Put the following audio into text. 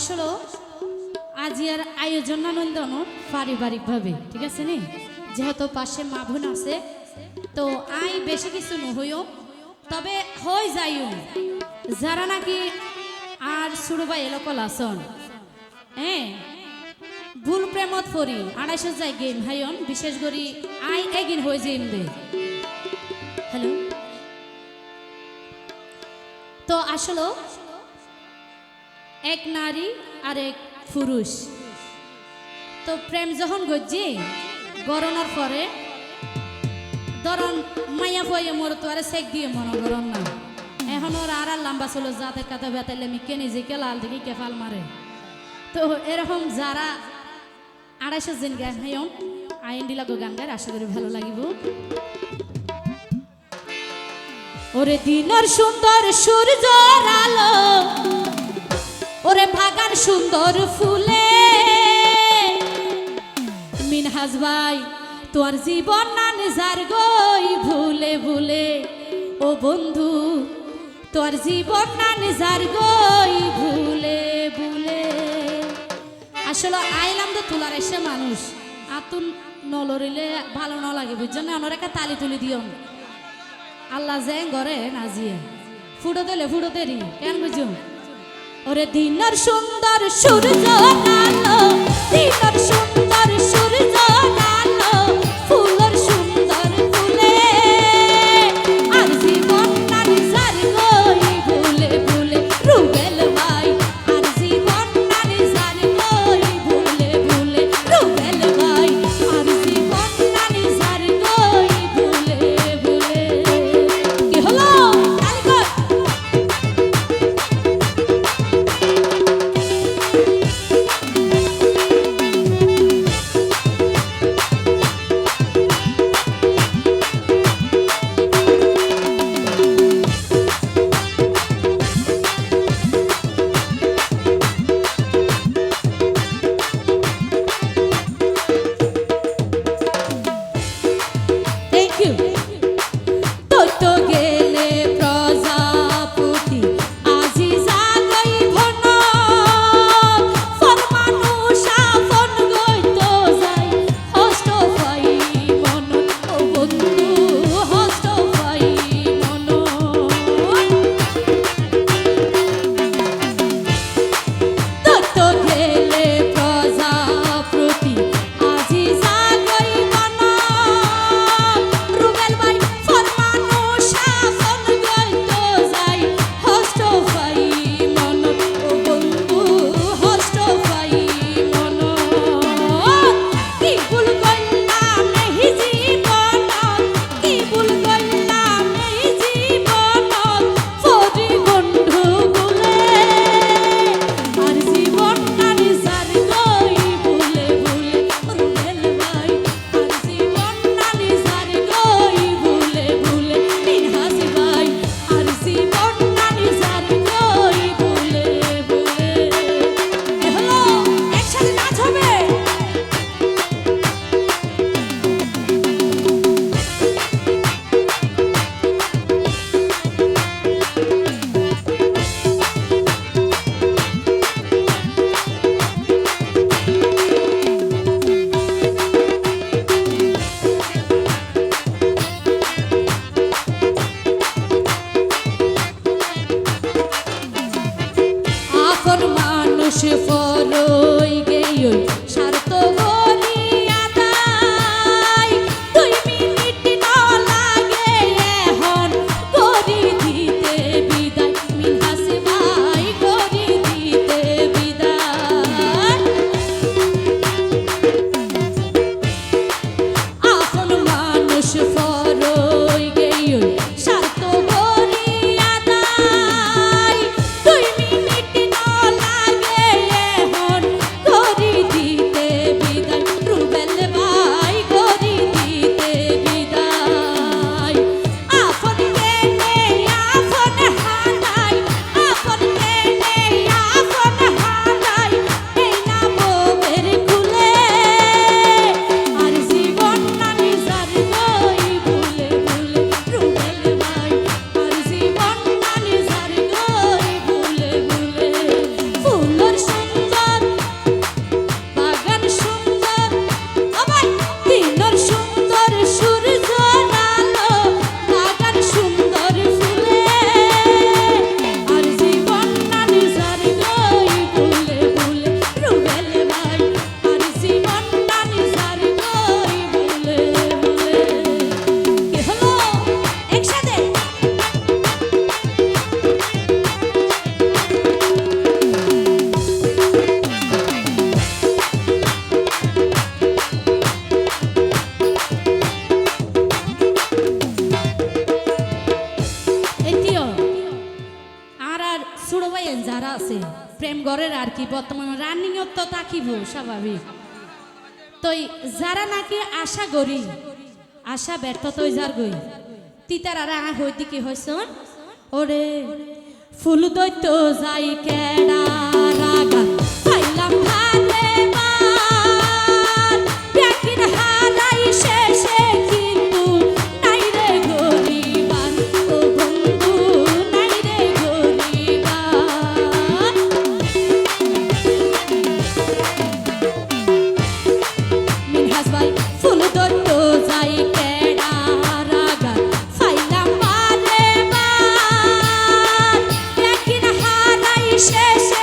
আসলে। আজিয়ার আয়োজন আনন্দন পারিবারিকভাবে ঠিক আছে নি? যেহেতু পাশে মা বোন আছে, তো আই বেশি কিছু নহইও। তবে হই যাইও, যারা নাকি আর সুরবা এলোকল আসন হ্যাঁ ভুল প্রেমত ফরি আড়াইশো যাই গেম হাইন বিশেষ করে আই এগিন হয়ে যাইম দে হ্যালো? তো আসলে এক নারী আর এক পুরুষ। তো প্রেম যখন গজ্জি গরনের পরে ধরন মাইয়া ফুয়াইয়া মোর তো আরে সেক দিয়ে মনে গরম না। এখন ওর আর লম্বা ছিল, যাতে কাতে বেতাইলে আমি কে নিজেকে লাল দেখি কেফাল মারে। তো এরকম যারা আড়াইশো দিন গান হাইম আইন দিলাগো গান গায়, আশা করি ভালো লাগিব। ওরে দিনের সুন্দর সূর্য আলো ওরে ভাগান সুন্দর ফুলে। মিনহাজ ভাই, তোর জীবন না নিজার গই, ভুলে ভুলে। ও বন্ধু, তোর জীবন না নিজার গই, ভুলে ভুলে। আসলে আইলাম তো তোলার এসে মানুষ। আতুন নলরিলে ভালো ন লাগে, বুঝছেন না? আমার একটা তালি তুলি দিও। আল্লাহ যে গরে নাজিয়ে ফুটো দিলে ফুটো দেরি, কেন বুঝো ওরে দিনের সুন্দর সূর্য আলো দিনের সুন্দর আর কি, বর্তমানে রানিং তো তাকিব স্বাভাবিক। তো যারা নাকি আশা করি, আশা ব্যর্থ তো যার গই তিতার আর আ কি হয়েছ ওরে, ফুল দৈত্য যাই কেডা cheche